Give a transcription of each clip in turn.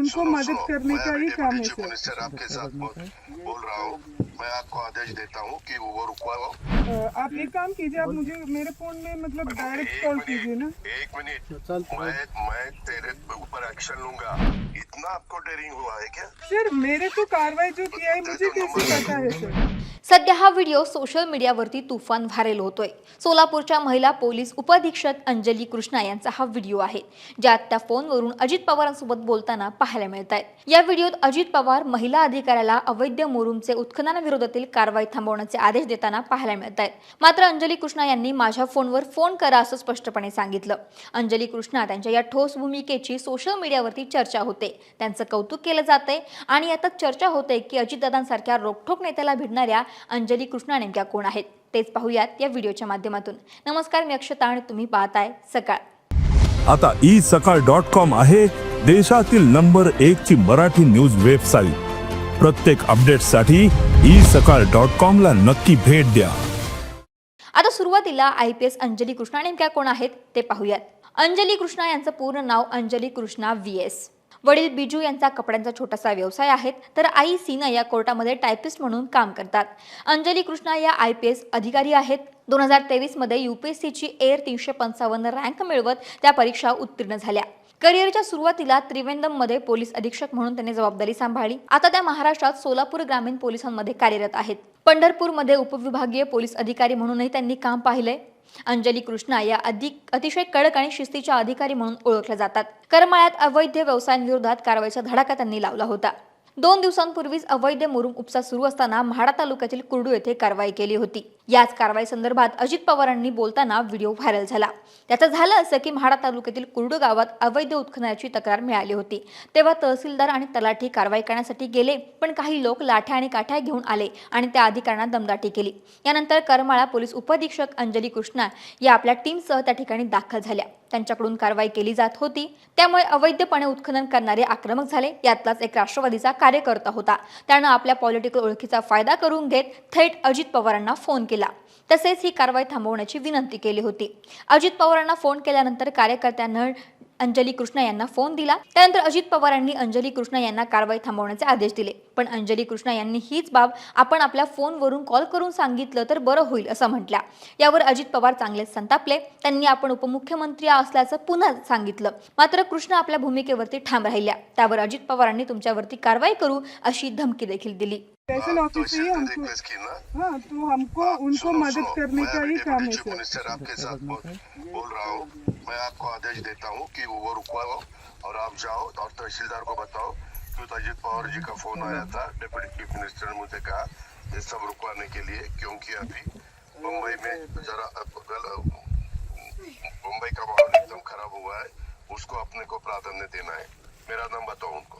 उनको मदद करने का ही काम है सर। आपके साथ बोल रहा हूँ। मैं आपको आदेश देता हूँ कि वो रुकवाओ आप एक काम कीजिए आप मुझे मेरे फोन में मतलब डायरेक्ट कॉल कीजिए ना। एक मिनट। मैं मैं तेरे ऊपर एक्शन लूंगा। इतना आपको डेरिंग हुआ है क्या? सर मेरे को कार्रवाई जो किया है मुझे कैसे पता है सर? सध्या हा व्हिडिओ सोशल मीडियावरती तुफान व्हायरल होतोय. सोलापूरच्या महिला पोलीस उपअधीक्षक अंजली कृष्णा यांचा हा व्हिडिओ आहे. ज्यात त्या फोनवरून अजित पवारांसोबत बोलताना पाहायला मिळत आहेत या व्हिडिओत अजित पवार महिला अधिकाऱ्याला अवैध मोरूमचे विरोधातील कारवाई थांबवण्याचे आदेश देताना पाहायला मिळत आहेत मात्र अंजली कृष्णा यांनी माझ्या फोनवर फोन करा असं स्पष्टपणे सांगितलं. अंजली कृष्णा त्यांच्या या ठोस भूमिकेची सोशल मीडियावरती चर्चा होते. त्यांचं कौतुक केलं जाते आणि आता चर्चा होते की अजितदादांसारख्या रोखोक नेत्याला भिडणाऱ्या अंजली कृष्णा नेमक्या कोण आहेत? तेच पाहूयात या व्हिडिओच्या माध्यमातून. नमस्कार मी अक्षता आणि तुम्ही पाहताय सकाळ. आता ई सकाळ डॉट कॉम आहे देशातील नंबर एक ची मराठी न्यूज वेबसाईट. प्रत्येक अपडेटसाठी ई सकाळ डॉट कॉमला नक्की भेट द्या. आता सुरुवातीला I P S Anjali Krishna नेमक्या कोण आहेत ते पाहूयात. अंजली कृष्णा यांचं पूर्ण नाव अंजली कृष्णा व्ही एस वडील बिजू यांचा कपड्यांचा छोटासा व्यवसाय आहे तर आई सीना या कोर्टामध्ये टायपिस्ट म्हणून काम करतात. अंजली कृष्णा या आय पी एस अधिकारी आहेत. दोन हजार तेवीसमध्ये यू पी एस सीची एअर तीनशे पंचावन्न रँक मिळवत त्या परीक्षा उत्तीर्ण झाल्या. करिअरच्या सुरुवातीला त्रिवेंदममध्ये पोलीस अधीक्षक म्हणून त्यांनी जबाबदारी सांभाळली. आता त्या महाराष्ट्रात सोलापूर ग्रामीण पोलिसांमध्ये कार्यरत आहेत. पंढरपूरमध्ये उपविभागीय पोलीस अधिकारी म्हणूनही त्यांनी काम पाहिलंय. अंजली कृष्णा या अधिक अतिशय कडक आणि शिस्तीच्या अधिकारी म्हणून ओळखल्या जातात. करमाळ्यात अवैध व्यवसायांविरोधात कारवाईचा धडाका त्यांनी लावला होता. दोन दिवसांपूर्वीच अवैध मुरुम उपसा सुरू असताना म्हाडा तालुक्यातील कुर्डू येथे कारवाई केली होती. याच कारवाई संदर्भात अजित पवारांनी बोलताना व्हिडिओ व्हायरल झाला. त्याचं झालं असं की म्हाडा तालुक्यातील कुर्डू गावात अवैध उत्खननाची तक्रार मिळाली होती. तेव्हा तहसीलदार आणि तलाठी कारवाई करण्यासाठी गेले पण काही लोक लाठ्या आणि काठ्या घेऊन आले आणि त्या अधिकाऱ्यांना दमदाटी केली. यानंतर करमाळा पोलीस उपअधीक्षक अंजली कृष्णा या आपल्या टीमसह त्या ठिकाणी दाखल झाल्या. त्यांच्याकडून कारवाई केली जात होती. त्यामुळे अवैधपणे उत्खनन करणारे आक्रमक झाले. यातलाच एक राष्ट्रवादीचा कार्यकर्ता होता. त्यानं आपल्या पॉलिटिकल ओळखीचा फायदा करून घेत थेट अजित पवारांना फोन केला. तसेच ही कारवाई थांबवण्याची विनंती केली होती. अजित पवारांना फोन केल्यानंतर कार्यकर्त्यानं अंजली कृष्णा यांना फोन दिला. त्यानंतर अजित पवारांनी अंजली कृष्णा यांना कारवाई थांबवण्याचे आदेश दिले. पण अंजली कृष्णा यांनी हीच बाब आपण आपल्या फोनवरून कॉल करून सांगितलं तर बरं होईल असं म्हटल्या यावर अजित पवार चांगलेच संतापले त्यांनी आपण उपमुख्यमंत्री असल्याचं पुन्हा सांगितलं मात्र कृष्णा आपल्या भूमिकेवरती ठाम राहिल्या त्यावर अजित पवारांनी तुमच्यावरती कारवाई करू अशी धमकी देखील दिली आप ऑफिस ही हमको हाँ तो हमको उनको मदद करने का ही काम है सर आपके साथ बोल, बोल रहा हूँ मैं आपको आदेश देता हूँ कि वो रुकवाओ और आप जाओ और तहसीलदार को बताओ कि अजित पवार जी का फ़ोन आया था डिप्टी चीफ मिनिस्टर ने मुझे कहा, ये सब रुकवाने के लिए, क्योंकि अभी मुंबई में जरा मुंबई का माहौल एकदम खराब हुआ है, उसको अपने को प्राधान्य देना है। मेरा नाम बताओ उनको।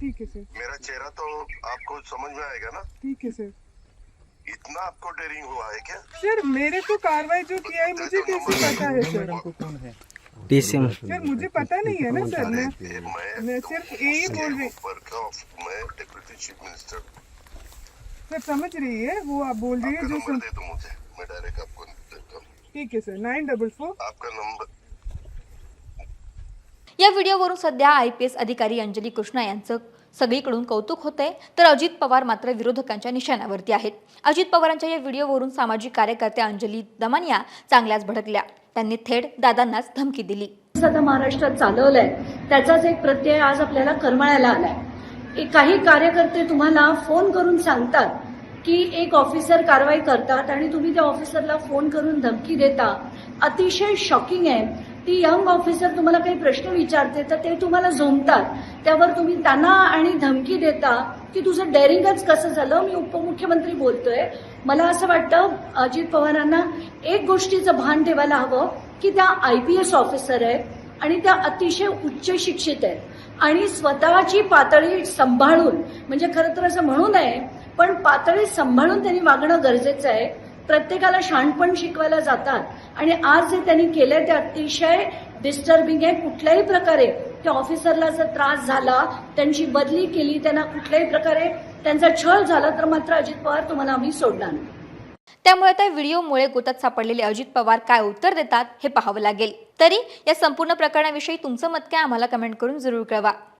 ठीक है सर मेरा चेहरा तो आपको समझ में आएगा ना? ठीक है सर इतना आपको डेरिंग हुआ है क्या? सर मेरे को कार्रवाई जो किया है मुझे कैसे पता है सर टीसीएम सर मुझे पता नहीं है ना सर मैं सिर्फ़ यही बोल रही मैं डिप्टी चीफ मिनिस्टर सर समझ रही है वो आप बोल रही है जो. दे दो मुझे मैं डायरेक्ट आपको ठीक है सर नाइन डबल फोर आपका नंबर या व्हिडिओवरून सध्या आय पी एस अधिकारी अंजली कृष्णा यांचं सगळीकडून कौतुक होतंय. तर अजित पवार मात्र विरोधकांच्या निशाण्यावरती आहेत. अजित पवारांच्या या व्हिडिओवरून सामाजिक कार्यकर्त्या अंजली दमानिया चांगल्याच भडकल्या. त्यांनी थेट दादांनाच धमकी दिली. आता महाराष्ट्रात चालवलंय. त्याचाच एक प्रत्यय आज आपल्याला करमाळ्याला आलाय. काही कार्यकर्ते तुम्हाला फोन करून सांगतात की एक ऑफिसर कारवाई करतात आणि तुम्ही त्या ऑफिसरला फोन करून धमकी देता. अतिशय शॉकिंग आहे. ती यंग ऑफिसर तुम्हाला काही प्रश्न विचारते तर ते तुम्हाला झोमतात त्यावर तुम्ही त्यांना आणि धमकी देता की तुझं डेअरिंगच कसं झालं? मी उपमुख्यमंत्री बोलतोय. मला असं वाटतं अजित पवारांना एक गोष्टीचं भान ठेवायला हवं की त्या आय पी एस ऑफिसर आहेत आणि त्या अतिशय उच्च शिक्षित आहेत. आणि स्वतःची पातळी सांभाळून म्हणजे खरं तर असं म्हणू नये पण पातळी सांभाळून त्यांनी वागणं गरजेचं आहे. प्रत्येकाला शहाणपण शिकवायला जातात. आणि आज जे त्यांनी केलंय ते अतिशय डिस्टर्बिंग आहे. कुठल्याही प्रकारे त्या ऑफिसरला जर त्रास झाला त्यांची बदली केली त्यांना कुठल्याही प्रकारे त्यांचा छळ झाला तर मात्र अजित पवार तुम्हाला आम्ही सोडणार नाही. त्यामुळे त्या व्हिडिओमुळे गोतात सापडलेले अजित पवार काय उत्तर देतात हे पाहावं लागेल. तरी या संपूर्ण प्रकरणाविषयी तुमचं मत काय आम्हाला कमेंट करून जरूर कळवा.